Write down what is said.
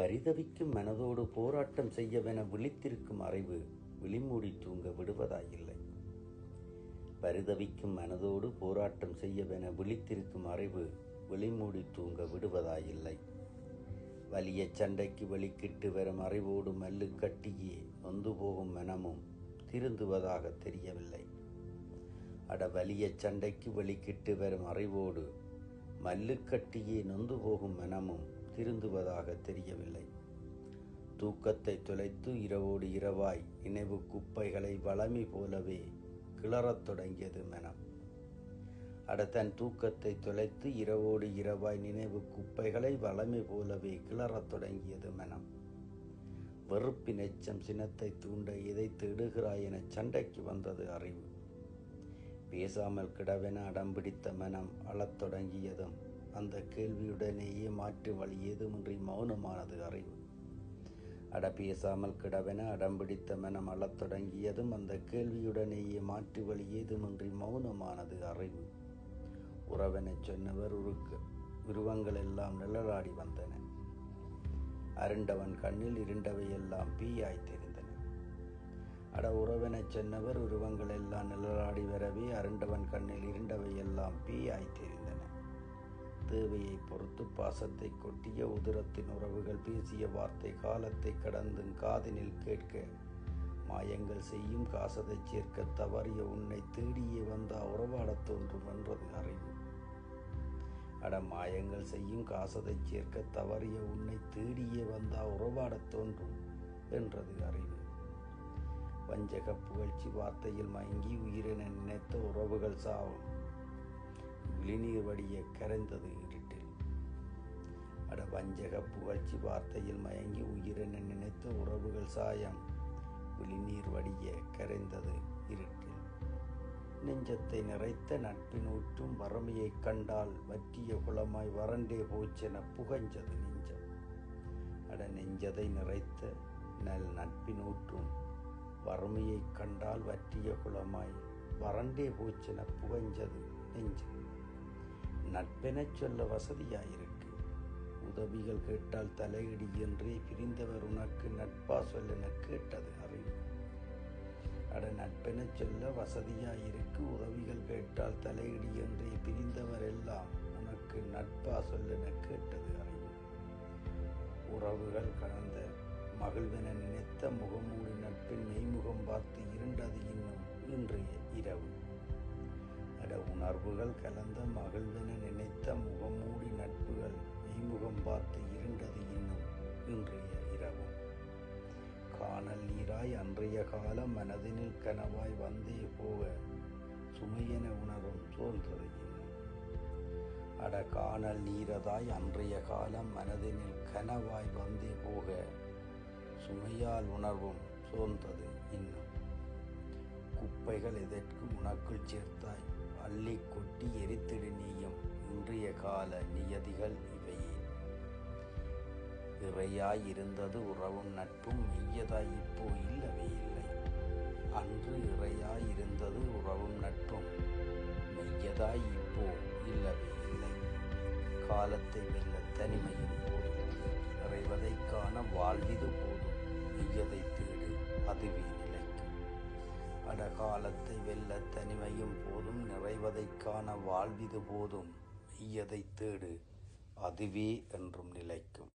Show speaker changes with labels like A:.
A: பரிதவிக்கும் மனதோடு போராட்டம் செய்யவென விழித்திருக்கும் அறிவு விழிமூடி தூங்க விடுவதாயில்லை. பரிதவிக்கும் மனதோடு போராட்டம் செய்யவென விழித்திருக்கும் அறிவு விழிமூடி தூங்க விடுவதாயில்லை. வலிய சண்டைக்கு வெளிக்கிட்டு வரும் அறிவோடு மல்லு கட்டியே நொந்து போகும் மனமும் திருந்துவதாக தெரியவில்லை. அட வலிய சண்டைக்கு வெளிக்கிட்டு வரும் அறிவோடு மல்லுக்கட்டியே நொந்து போகும் மனமும் திருந்துவதாக தெரியவில்லை. தூக்கத்தை தொலைத்து இரவோடு இரவாய் நினைவு குப்பைகளை வளமி போலவே கிளறத் தொடங்கியது மனம். அட தன் தூக்கத்தை தொலைத்து இரவோடு இரவாய் நினைவு குப்பைகளை வளமை போலவே கிளறத் தொடங்கியது மனம். வெறுப்பின் எச்சம் சினத்தை தூண்ட எதை தேடுகிறாய் என சண்டைக்கு வந்தது அறிவு. பேசாமல் கிடவென அடம்பிடித்த மனம் அழத் தொடங்கியதும் அந்த கேள்வியுடனேயே மாற்று வழி ஏதுமின்றி மௌனமானது அறிவு. அட பேசாமல் கிடவென அடம்பிடித்த மனம் அழத் தொடங்கியதும் அந்த கேள்வியுடனேயே மாற்று வழி ஏதுமின்றி மௌனமானது அறிவு. உறவென சொன்னவர் உருக்கு உருவங்கள் எல்லாம் நிழலாடி வந்தன. அருண்டவன் கண்ணில் இருண்டவையெல்லாம் பீயாய் தெரிந்தன. அட உறவென சொன்னவர் உருவங்கள் எல்லாம் நிழலாடி வரவே அருண்டவன் கண்ணில் இருண்டவையெல்லாம் பீயாய் தெரிந்தன. தேவையை பொறுத்து பாசத்தை கொட்டிய உதிரத்தின் உறவுகள் பேசிய வார்த்தை காலத்தை கடந்தும் காதினில் கேட்க மாயங்கள் செய்யும் காசதை சேர்க்க தவறிய உன்னை தேடியே வந்தா உறவாடத் தோன்றும் என்றது அறிவு. அட மாயங்கள் செய்யும் காசதை சேர்க்க தவறிய உன்னை தேடியே வந்தா உறவாடத் தோன்றும் என்றது அறிவு. வஞ்சக புகழ்ச்சி வார்த்தையில் மயங்கி உயிரென நினைத்த உறவுகள் சாவும். விழிநீர் வடிய கரைந்தது இருட்டில். அட வஞ்சக புகழ்ச்சி வார்த்தையில் மயங்கி உயிரென நினைத்த உறவுகள் சாயம் விழிநீர் வடிய கரைந்தது இருட்டில். நெஞ்சத்தை நிறைத்த நட்பின் ஊற்றும் வறுமையைக் கண்டால் வற்றிய குளமாய் வறண்டே போச்சென புகஞ்சது நெஞ்சம். அட நெஞ்சதை நிறைத்த நல் நட்பின் ஊற்றும் வறுமையைக் கண்டால் வற்றிய குளமாய் வறண்டே போச்சென புகஞ்சது நெஞ்சம். நட்பெனச் சொல்ல வசதியாயிருக்கு. உதவிகள் கேட்டால் தலையிடி என்றே பிரிந்தவர் உனக்கு நட்பா சொல்லென கேட்டது அறிவு. அட நட்பென சொல்ல வசதியாயிருக்கு. உதவிகள் கேட்டால் தலையிடி என்றே பிரிந்தவர் எல்லாம் உனக்கு நட்பா சொல்லென கேட்டது அறிவு. உறவுகள் கடந்த மகிழ்வென நினைத்த முகமூடி நட்பின் மெய்முகம் பார்த்து இருண்டது இன்னும் இன்றைய இரவு. உணர்வுகள் கலந்த மகிழ்வென நினைத்த முகமூடி நட்புகள் மெய்முகம் பார்த்து இருண்டது இன்னும் இன்றைய இரவு. காணல் நீராய் அன்றைய காலம் மனதினில் கனவாய் வந்தே போக சுமையென உணரும் சோர்ந்தது இன்னும். அட காணல் நீரதாய் அன்றைய காலம் மனதினில் கனவாய் வந்தே போக சுமையால் உணர்வும் சோர்ந்தது இன்னும். குப்பைகள் எதற்கு உனக்குள் சேர்த்தாய்? அள்ளி கொட்டி எரித்திடு நீயும் இன்றைய கால நியதிகள் இவையே இறையாய் இருந்தது உறவும் நட்பும் மெய்யதாய் இப்போ இல்லவே இல்லை. அன்று இறையாய் இருந்தது உறவும் நட்பும் மெய்யதாய் இப்போ இல்லவே இல்லை. காலத்தை வெல்ல தனிமையும் போதும். காண வாழ்விது போதும். மெய்யதை தேடு அதுவே நிலைக்கும். அடகாலத்தை வெல்ல தனிமையும் போதும் நிறைவதைக் காண வாழ்விது போதும் மெய்யதை தேடு அதுவே என்றும் நிலைக்கும்.